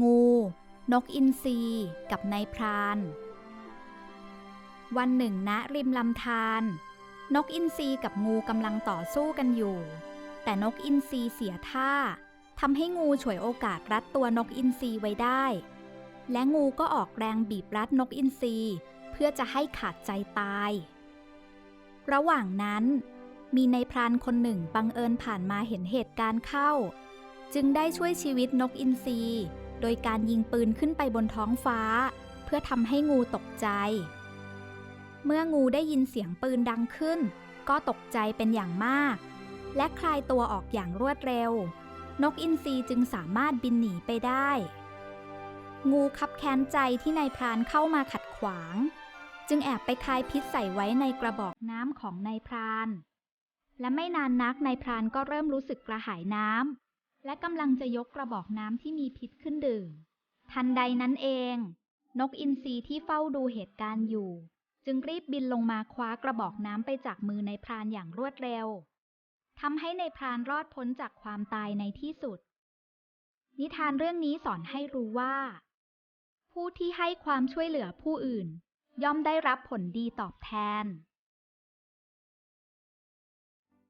งู นกอินทรีกับนายพราน วันหนึ่งณริมลำธารนกอินทรีกับงูกำลังต่อสู้กันอยู่ แต่นกอินทรีเสียท่าทำให้งูฉวยโอกาสรัดตัวนกอินทรีไว้ได้ และงูก็ออกแรงบีบรัดนกอินทรีเพื่อจะให้ขาดใจตาย ระหว่างนั้นมีนายพรานคนหนึ่งบังเอิญผ่านมาเห็นเหตุการณ์เข้า จึงได้ช่วยชีวิตนกอินทรี โดยการยิงปืนขึ้นไปบนท้องฟ้า เพื่อทำให้งูตกใจ เมื่องูได้ยินเสียงปืนดังขึ้น ก็ตกใจเป็นอย่างมาก และคลายตัวออกอย่างรวดเร็ว นกอินทรีจึงสามารถบินหนีไปได้ งูคับแค้นใจที่นายพรานเข้ามาขัดขวาง จึงแอบไปคายพิษใส่ไว้ในกระบอกน้ำของนายพรานและไม่นานนักนายพรานก็เริ่มรู้สึกกระหายน้ำ และกำลังจะยกกระบอกน้ำที่มีพิษขึ้นดื่ม ทันใดนั้นเอง นกอินทรีที่เฝ้าดูเหตุการณ์อยู่ จึงรีบบินลงมาคว้ากระบอกน้ำไปจากมือในพรานอย่างรวดเร็วทำให้ในพรานรอดพ้นจากความตายในที่สุด นิทานเรื่องนี้สอนให้รู้ว่า ผู้ที่ให้ความช่วยเหลือผู้อื่น ย่อมได้รับผลดีตอบแทน